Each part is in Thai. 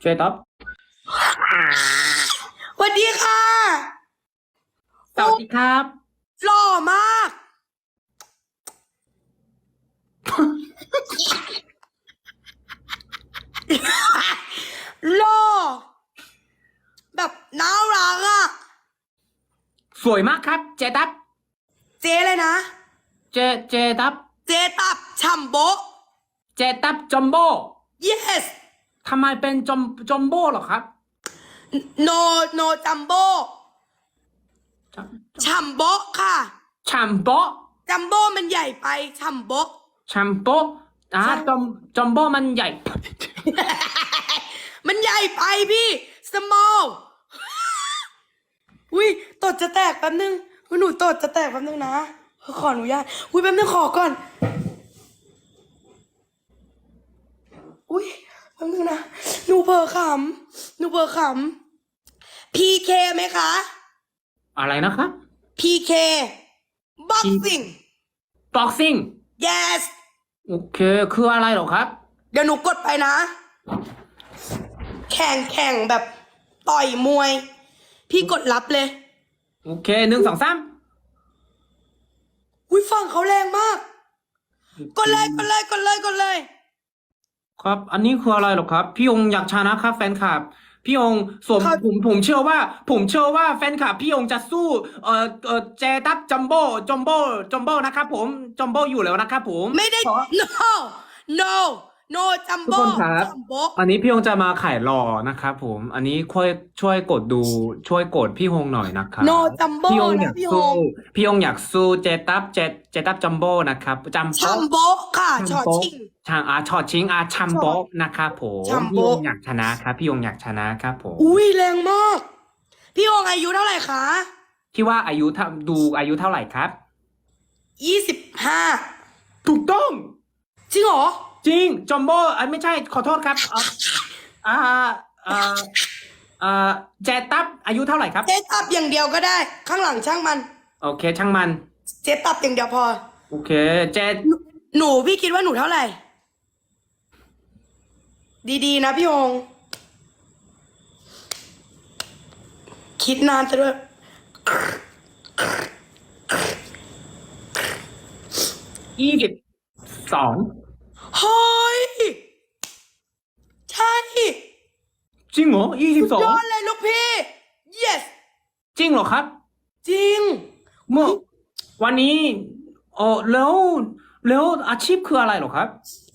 เจตับสวัสดีค่ะสวัสดีครับหล่อมาก หล่อแบบน่ารักอะสวยมากครับ เจตับเจ๊เลยนะ เจเจตับเจ๊ตับชัมโบะเจตับจอมโบ้ yes ทำไมเป็นจอมจอมโบ้เหรอครับ no no จัมโบชัมโบะค่ะ ชัมโบ้จัมโบมันใหญ่ไปชัมโบะ ชัมโบ้อ่าใช่ จอมจอมโบ้มันใหญ่ มันใหญ่ไปพี่ small อุ้ยตดจะแตกแป๊บนึงอุ๊ยหนูตดจะแตกแป๊บนึงนะ ขออนุญาตอุ้ยแป๊บนึงขอก่อน อุ้ยแป๊บนึงนะหนูเผลอขำหนูเผลอขำ PK ไหมคะ อะไรนะครับ PK boxing boxing yes โอเค คืออะไรเหรอครับ เดี๋ยวหนูกดไปนะ แข่งแข่งแบบต่อยมวย พี่กดรับเลย โอเคหนึ่งสองสามอุ้ยฝั่งเขาแรงมาก กดเลยกดเลยกดเลยกดเลย ครับ อันนี้คืออะไรเหรอครับ พี่องค์อยากชนะครับแฟนคลับ พี่องค์สมครับ ผมผมเชื่อว่า ผมเชื่อว่าแฟนคลับพี่องค์จะสู้เอ่อเอ่อเจตับจัมโบ้จัมโบ้จัมโบ้นะครับผมจัมโบ้อยู่แล้วนะครับผม ไม่ได้ขอ no no no จัมทุกโบ้คนครับ จัมโบ้อันนี้พี่ฮงจะมาขายหล่อนะครับผม อันนี้ช่วยช่วยกดดูช่วยกดพี่ฮงหน่อยนะครับ โนจัมโบ้พี่ฮงอนะยากพี่ฮสู้งพี่ฮงอยากสู้เจตับเจเจตับจัมโบ้นะครับจัมชัมโบ้โบ้ค่ะชอชิงชางอาชอดชิงอาชัมโบ้นะครับผมชัมโบ้พี่ฮงอยากชนะครับพี่ฮงอยากชนะครับผมอุ้ยแรงมาก พี่ฮงอายุเท่าไหร่คะที่ว่าอายุเท่าดูอายุเท่าไหร่ครับ ยี่สิบห้าถูกต้อง จริงเหรอ จริงจัมโบ้อะไม่ใช่ขอโทษครับอ่าอ่าอ่าอ่าเจตับอายุเท่าไหร่ครับ เจ๊ตับอย่างเดียวก็ได้ ข้างหลังช่างมัน โอเค ช่างมัน เจ๊ตับอย่างเดียวพอ โอเคเจหนูพี่คิดว่าหนูเท่าไหร่ ดีๆ นะพี่ฮงคิดนานซะด้วย ยี่สิบสอง เฮ้ย ใช่จริงเหรอยี่สิบสองยอดเลยลูกพี่ yes จริงเหรอครับ จริง เมื่อวันนี้เออแล้วแล้วอาชีพคืออะไรเหรอครับ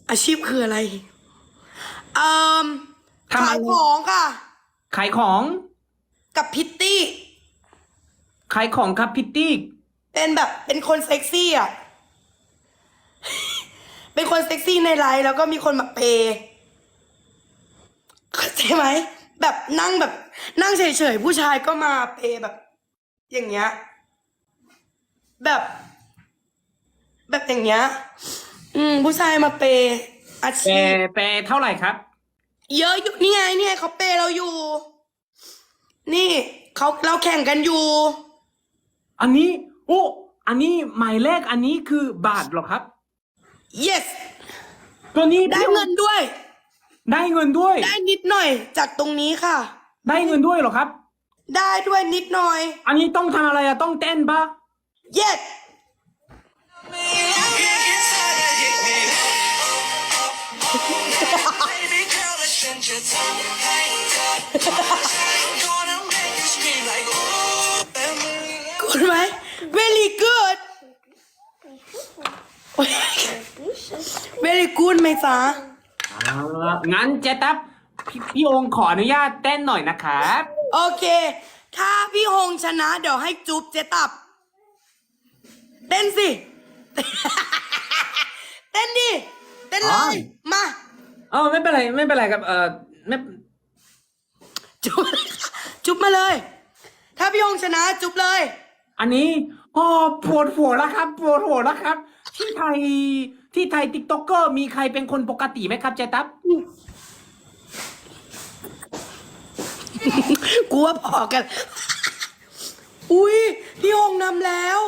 อาชีพคืออะไรเอ่อทำอะไรขายของค่ะ ขายของ กับพิตตี้ ขายของครับพิตตี้ เป็นแบบเป็นคนเซ็กซี่อะ เป็นคนเซ็กซี่ในไลฟ์แล้วก็มีคนมาเปย์เข้าใจไหมแบบนั่งแบบ นั่งเฉยๆผู้ชายก็มาเปย์แบบ อย่างเงี้ย แบบ แบบอย่างเงี้ย อืม ผู้ชายมาเปย์อาแปชีพ แปลเท่าไหร่ครับ เยอะอยู่นี่ไงนี่ไงเขาเปย์เราอยู่ นี่เขาเราแข่งกันอยู่ อันนี้โอ้อันนี้หมายเลขอันนี้คือบาทเหรอครับ yes ตัวนี้ได้เงินด้วย ได้เงินด้วย ได้นิดหน่อยจากตรงนี้ค่ะ ได้เงินด้วยเหรอครับ ได้ด้วยนิดหน่อย อันนี้ต้องทำอะไรอะต้องเต้นปะ yes กดไหม very good very good ไหมจ๊ะอ่างั้นเจตับพี่พี่องค์ขออนุญาตเต้นหน่อยนะครับ โอเค ถ้าพี่ฮงชนะ เดี๋ยวให้จุ๊บเจตับ เต้นสิ เต้นดิ เต้นเลยมาเออไม่เป็นไรไม่เป็นไรครับเออไม่จุ๊บจุ๊บมาเลย ถ้าพี่ฮงชนะ จุ๊บเลย อันนี้อ๋อปวดหัวแล้วครับ ปวดหัวแล้วครับ ที่ไทยที่ไทยติ๊กต็อกเกอร์มีใครเป็นคนปกติไหมครับเจตับกูว่าพอกัน อุ้ยพี่ฮงนำแล้ว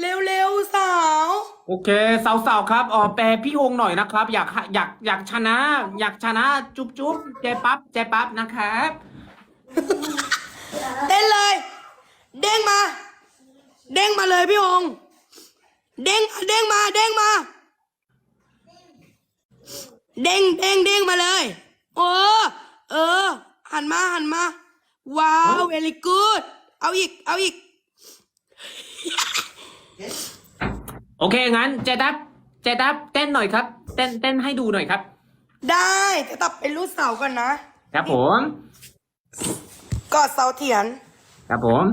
เร็วๆสาว โอเค สาวๆครับอ๋อแปลพี่ฮงหน่อยนะครับ อยากอยากอยากชนะ อยากชนะจุ๊บจุ๊บเจปั๊บเจปั๊บนะครับเต้นเลย เด้งมา เด้งมาเลยพี่ฮง เด้งเด้งมาเด้งมา เด้งเด้งเด้งมาเลย โอ้เออ หันมาหันมา ว้าวเวลี่กูดเอาอีก เอาอีก โอเค งั้นเจดับเจดับเต้นหน่อยครับ เต้นเต้นให้ดูหน่อยครับ ได้จะตับเป็นรูดเสาก่อนนะ ครับผม กอดเสาเถียน ครับผม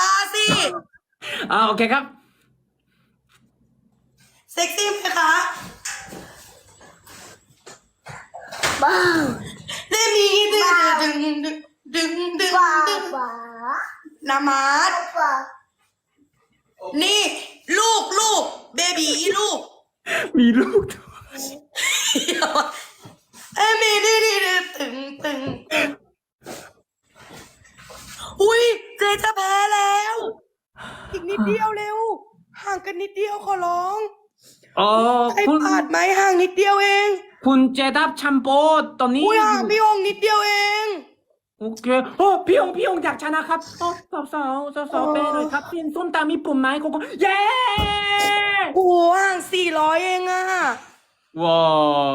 ตาสิ อ่าโอเคครับ เซ็กซี่ไหมคะ บ้าเดมีดึงดึงดึงดึงดึงดึงบ้าดึงบ้านามาดบ้านี่ ลูกลูกเบบีลูกมีลูกด้วยเอ้ยมีนี่นี่นี่ตึงตึงตึงอุ้ยเจจะแพ้แล้วอีก นิดเดียวเร็ว ห่างกันนิดเดียวขอร้องอ๋อไอ้คุณปาดไหมห่างนิดเดียวเองคุณเจดับชัมโปตอนนี้อุ้ยห่างพี่องนิดเดียวเองโอเคโอ้พี่องพี่องอยากชนะครับโอ้สาวสาวสาวสาวๆเป้หน่อยครับเปลี่ยนส้มตามีปุ่มไหมโกโก้เย้โอ้โหห่างสี่ร้อยเองอะว้า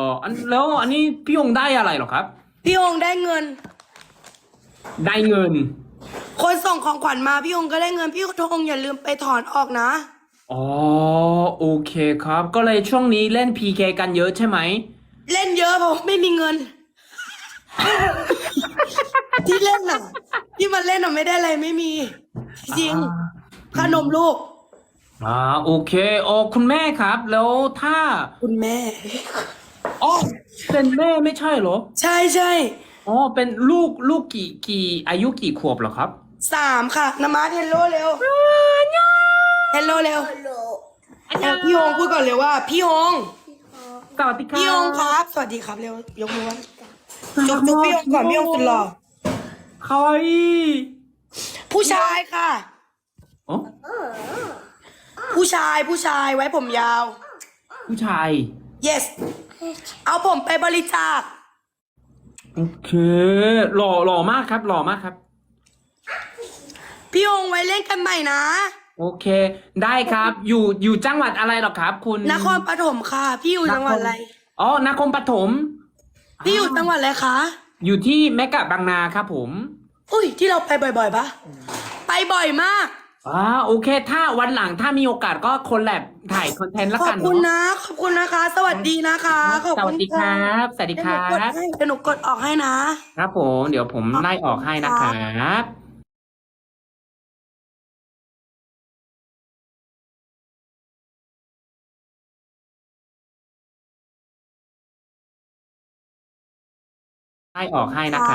วอันแล้วอันนี้พี่องได้อะไรเหรอครับ พี่องได้เงิน ได้เงิน คนส่งของขวัญมาพี่องก็ได้เงินพี่ทงอย่าลืมไปถอนออกนะ อ๋อโอเคครับ ก็เลยช่วงนี้เล่น PK กันเยอะใช่ไหม เล่นเยอะเพราะไม่มีเงิน ที่เล่นน่ะ ที่มาเล่นน่ะไม่ได้อะไรไม่มี จริงขนมลูก อ่าโอเคอ๋อคุณแม่ครับ แล้วถ้าคุณแม่ อ๋อเป็นแม่ไม่ใช่เหรอใช่ใช่อ๋อเป็นลูกลูกกี่กี่อายุกี่ขวบเหรอครับ สามค่ะนามาเฮลโลเร็วเฮลโลเร็วฮัลโหลเอ่อพี่ฮงพูดก่อนเลยว่า พี่ฮงสวัสดีครับพี่ฮงครับ สวัสดีครับเร็วยกมือไหว้จุ๊บจุ๊บพี่ฮงก่อนพี่ฮงสุดหล่อคาวาอิผู้ชายค่ะอ๋อผู้ชายผู้ชายไว้ผมยาว ผู้ชาย yes เอาผมไปบริจาคโอเค หล่อหล่อมากครับ หล่อมากครับ พี่ฮงไว้เล่นกันใหม่นะ โอเค ได้ครับ อยู่อยู่จังหวัดอะไรเหรอครับ คุณนครปฐมค่ะ พี่อยู่จังหวัดอะไร อ๋อนครปฐมพี่อยู่จังหวัดอะไรคะ อยู่ที่แมกกะบางนาครับผม อุ้ยที่เราไปบ่อยๆปะไปบ่อยมากอ่าโอเค ถ้าวันหลังถ้ามีโอกาสก็คนแลบถ่ายคอนเทนต์ละขอกับนคุณเนาะนะ ขอบคุณนะคะ สวัสดีนะคะขอบสคุวัสณดีครับสวัสดีครัเดี๋ยวหนูกดบให้เดี๋ยวหนูกดออกให้นะครับผม เดี๋ยวผมไล่ออกให้นะครับ ให้ออกให้นะคะ